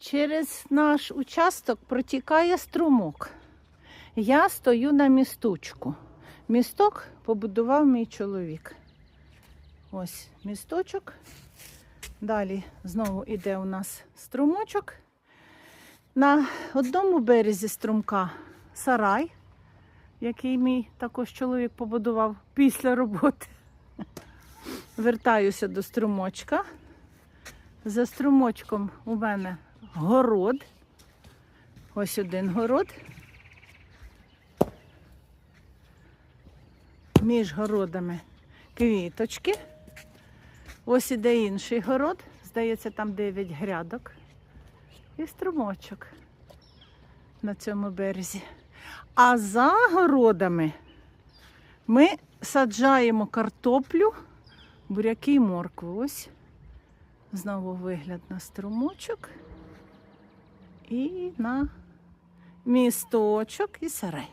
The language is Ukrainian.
Через наш участок протікає струмок. Я стою на місточку. Місток побудував мій чоловік. Ось місточок. Далі знову йде у нас струмочок. На одному березі струмка сарай, який мій також чоловік побудував після роботи. Вертаюся до струмочка. За струмочком у мене город. Ось один город. Між городами квіточки. Ось іде інший город. Здається, там 9 грядок. І струмочок на цьому березі. А за городами ми саджаємо картоплю, буряки і моркву. Ось знову вигляд на струмочок і на місточок і сарай.